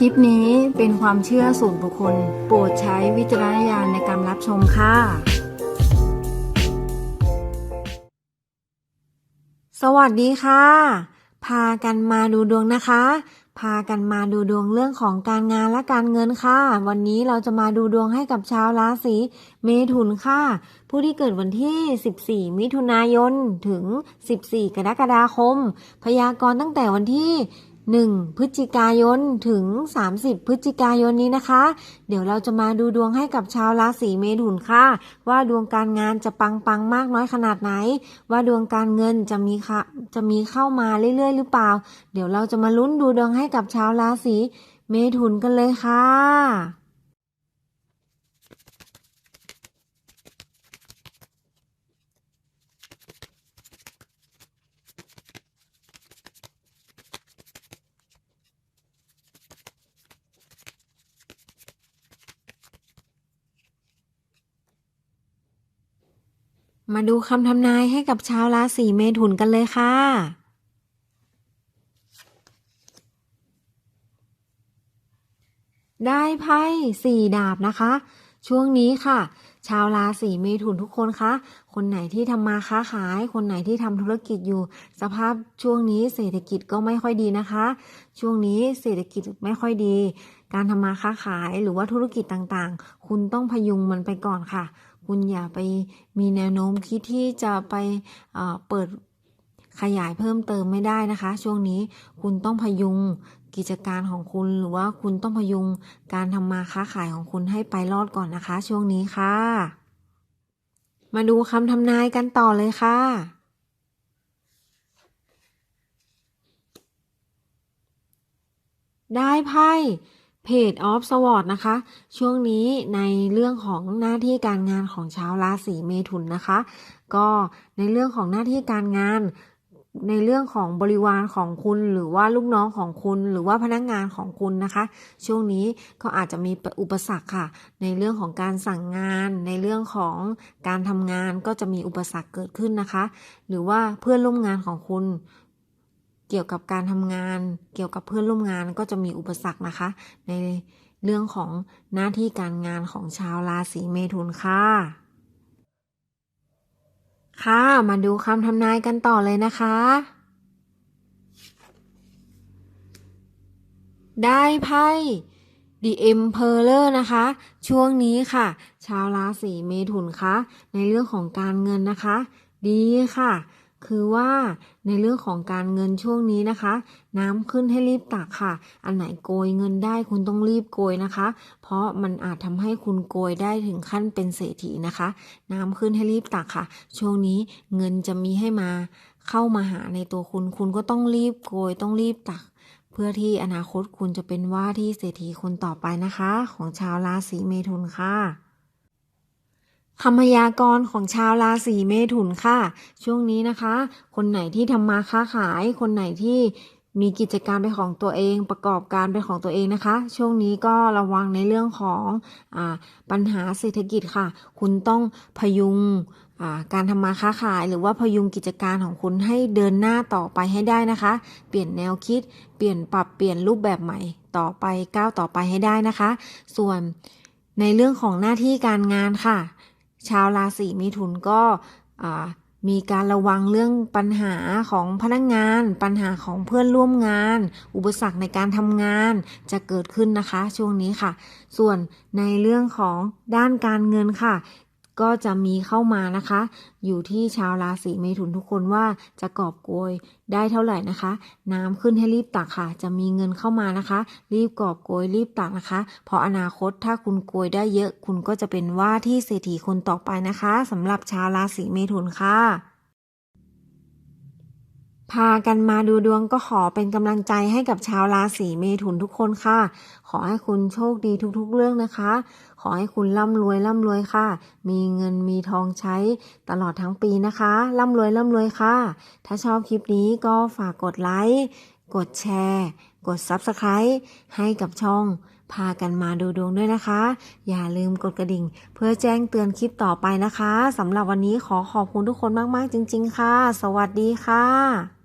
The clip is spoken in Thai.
คลิปนี้เป็นความเชื่อส่วนบุคคล โปรดใช้วิจารณญาณในการรับชมค่ะ สวัสดีค่ะ พากันมาดูดวงนะคะ พากันมาดูดวงเรื่องของการงานและการเงินค่ะ วันนี้เราจะมาดูดวงให้กับชาวราศีเมถุนค่ะ ผู้ที่เกิดวันที่ 14 มิถุนายนถึง 14 กรกฎาคม พยากรณ์ตั้งแต่วันที่ 1 พฤศจิกายนถึง 30 พฤศจิกายนนี้นะคะ เดี๋ยวเราจะมาดูดวงให้กับชาวราศีเมถุนค่ะ ว่าดวงการงานจะปังปังๆมากน้อยขนาดไหน ว่าดวงการเงินจะมีค่ะจะมีเข้ามาเรื่อยๆ หรือเปล่า เดี๋ยวเราจะมาลุ้นดูดวงให้กับชาวราศีเมถุนกันเลยค่ะ มาดูคำทำนายให้กับชาวราศีเมถุนกันเลยค่ะ ได้ไพ่สี่ดาบนะคะ ช่วงนี้ค่ะ ชาวราศีเมถุนทุกคนคะ คนไหนที่ทำมาค้าขาย คนไหนที่ทำธุรกิจอยู่ สภาพช่วงนี้เศรษฐกิจก็ไม่ค่อยดีนะคะ ช่วงนี้เศรษฐกิจไม่ค่อยดี การทำมาค้าขายหรือว่าธุรกิจต่างๆ คุณต้องพยุงมันไปก่อนค่ะ คุณอย่าไปมีแนวโน้มคิดที่จะไปเปิดขยายเพิ่มเติมไม่ได้นะคะ ช่วงนี้คุณต้องพยุงกิจการของคุณหรือว่าคุณต้องพยุงการทำมาค้าขายของคุณให้ไปรอดก่อนนะคะ ช่วงนี้ค่ะ มาดูคำทำนายกันต่อเลยค่ะได้ไพ่ เพจออฟสวอตนะคะ ช่วงนี้ในเรื่องของหน้าที่การงานของชาวราศีเมถุนนะคะ ก็ในเรื่องของหน้าที่การงานในเรื่องของบริวารของคุณหรือว่าลูกน้องของคุณหรือว่าพนักงานของคุณนะคะ ช่วงนี้ก็อาจจะมีอุปสรรคค่ะ ในเรื่องของการสั่งงาน ในเรื่องของการทำงานก็จะมีอุปสรรคเกิดขึ้นนะคะ หรือว่าเพื่อนร่วมงานของคุณ เกี่ยวกับการทำงาน เกี่ยวกับเพื่อนร่วมงานก็จะมีอุปสรรคนะคะ ในเรื่องของหน้าที่การงานของชาวราศีเมถุนค่ะ ค่ะมาดูคำทำนายกันต่อเลยนะคะ ได้ไพ่ The Emperor นะคะ ช่วงนี้ค่ะ ชาวราศีเมถุนคะในเรื่องของการเงินนะคะ ดีค่ะ คือว่าในเรื่องของการเงินช่วงนี้นะคะ น้ำขึ้นให้รีบตักค่ะ อันไหนโกยเงินได้คุณต้องรีบโกยนะคะ เพราะมันอาจทำให้คุณโกยได้ถึงขั้นเป็นเศรษฐีนะคะ น้ำขึ้นให้รีบตักค่ะ ช่วงนี้เงินจะมีให้มาเข้ามาหาในตัวคุณ คุณก็ต้องรีบโกยต้องรีบตัก เพื่อที่อนาคตคุณจะเป็นว่าที่เศรษฐีคนต่อไปนะคะ ของชาวราศีเมถุนค่ะ คำพยากรณ์ของชาวราศีเมถุนค่ะ ช่วงนี้นะคะ คนไหนที่ทำมาค้าขาย คนไหนที่มีกิจการเป็นของตัวเอง ประกอบการเป็นของตัวเองนะคะ ช่วงนี้ก็ระวังในเรื่องของอปัญหาเศรษฐกิจค่ะ คุณต้องพยุงการทำมาค้าขาย หรือว่าพยุงกิจการของคุณให้เดินหน้าต่อไปให้ได้นะคะ เปลี่ยนแนวคิด เปลี่ยนปรับเปลี่ยนรูปแบบใหม่ต่อไปก้าวต่อไปให้ได้นะคะ ส่วนในเรื่องของหน้าที่การงานค่ะ ชาวราศีมิถุนก็มีการระวังเรื่องปัญหาของพนักงาน ปัญหาของเพื่อนร่วมงาน อุปสรรคในการทำงานจะเกิดขึ้นนะคะ ช่วงนี้ค่ะ ส่วนในเรื่องของด้านการเงินค่ะ ก็จะมีเข้ามานะคะ อยู่ที่ชาวราศีเมถุนทุกคนว่าจะกอบโกยได้เท่าไหร่นะคะ น้ำขึ้นให้รีบตักค่ะ จะมีเงินเข้ามานะคะ รีบกอบโกยรีบตักนะคะ เพราะอนาคตถ้าคุณโกยได้เยอะ คุณก็จะเป็นว่าที่เศรษฐีคนต่อไปนะคะสำหรับชาวราศีเมถุนค่ะ พากันมาดูดวงก็ขอเป็นกำลังใจให้กับชาวราศีเมถุนทุกคนค่ะ ขอให้คุณโชคดีทุกๆเรื่องนะคะ ขอให้คุณร่ำรวยร่ำรวยค่ะ มีเงินมีทองใช้ตลอดทั้งปีนะคะร่ำรวยร่ำรวยค่ะ ถ้าชอบคลิปนี้ก็ฝากกดไลค์ กดแชร์ กด Subscribe ให้กับช่อง พากันมาดูดวงด้วยนะคะ อย่าลืมกดกระดิ่ง เพื่อแจ้งเตือนคลิปต่อไปนะคะสำหรับวันนี้ขอขอบคุณทุกคนมากๆจริง ๆ ค่ะ สวัสดีค่ะ